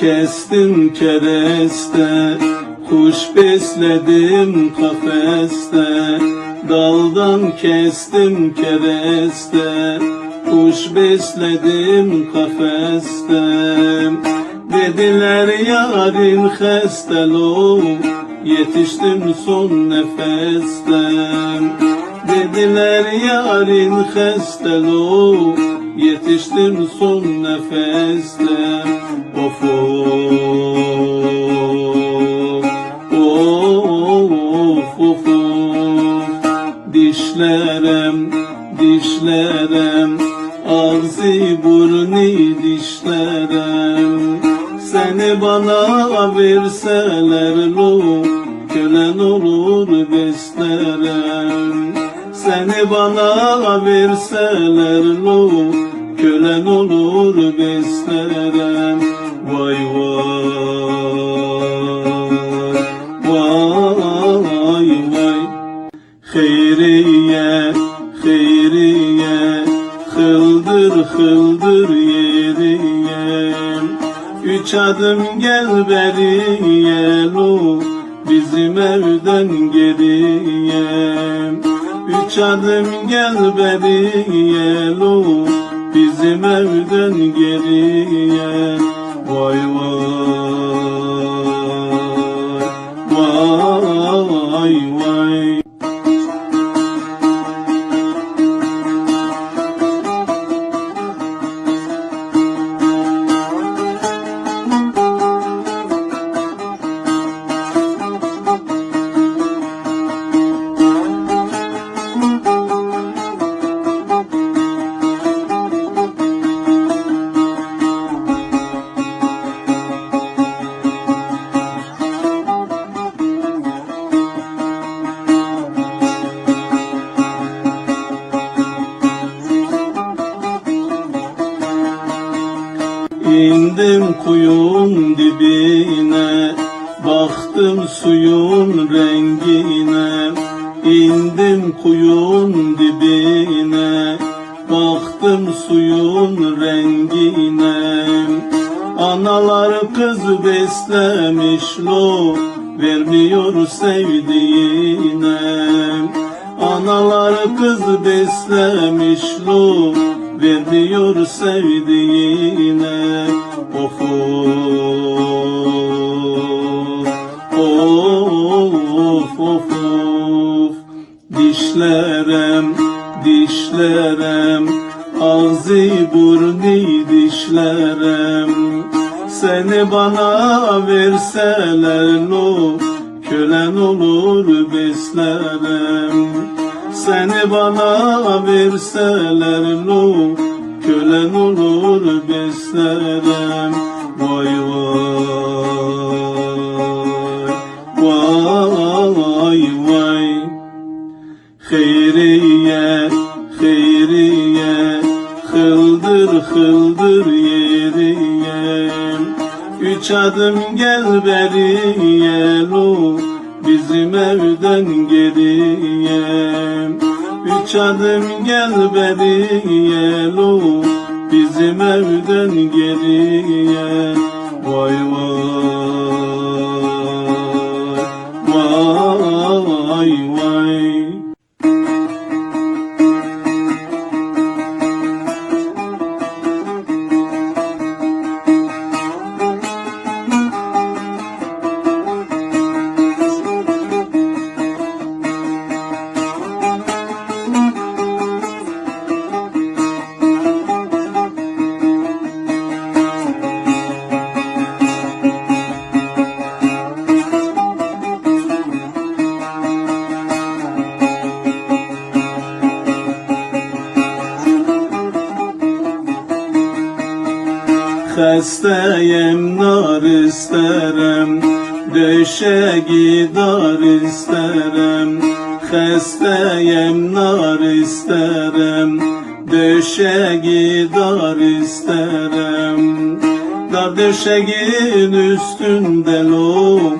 Kestim kereste Kuş besledim kafeste. Daldan kestim kereste Kuş besledim kafeste. Dediler yarın hastalo Yetiştim son nefeste Dediler yarın hastalo Yetiştim son nefeste Of of Of of of. Dişlerem dişlerem Ağzı burnu dişlerem Seni bana verseler beslerem Seni bana verseler lo Kölen olur beslerem Vay vay Vay vay. Hayriye, hayriye, hıldır hıldır yeriye. Üç adım gel beriye lo, bizim evden geriye. Üç adım gel beriye lo, bizim evden geriye. Vay rengine İndim kuyun dibine Baktım suyun rengine. Analar kız beslemiş lo Vermiyor sevdiğine. Analar kız beslemiş lo Vermiyor sevdiğine. Of of dişlerem Seni bana verseler lo Kölen olur beslerem Seni bana verseler lo Kölen olur beslerem Vay vay Vay vay. Hayriye, hayriye, hıldır hıldır Üç adım gel beriye lo, bizim evden geriye. Üç adım gel beriye lo, bizim evden geriye. Vay vay, vay vay. Xəstəyəm, nar istərəm, döşəgi dar istərəm. Xəstəyəm, nar istərəm, döşəgi dar istərəm. Dar döşəgin üstündə lo,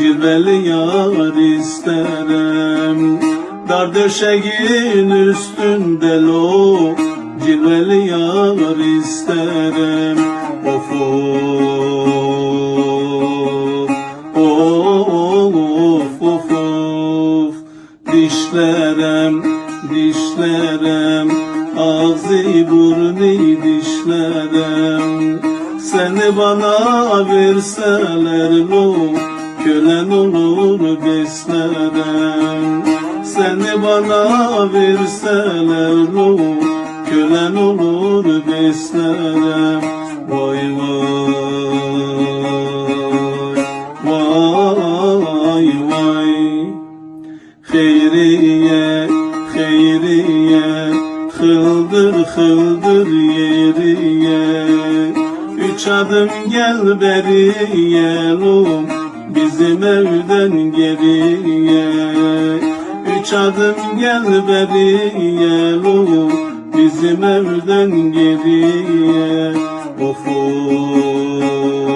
cilvəli yar istərəm. Dar döşeğin üstünde lo Cilveli yar isterim of of ağzı burni dişlerem. Seni bana verseler lo kölen olur beslerim seni bana verseler lo kölen olur beslerim Vay vay Vay vay Hayriye, hayriye, hıldır hıldır yeriye. Üç adım gel beriye, lum, bizim evden geriye. Üç adım gel beriye, lum, bizim evden geriye. Of of.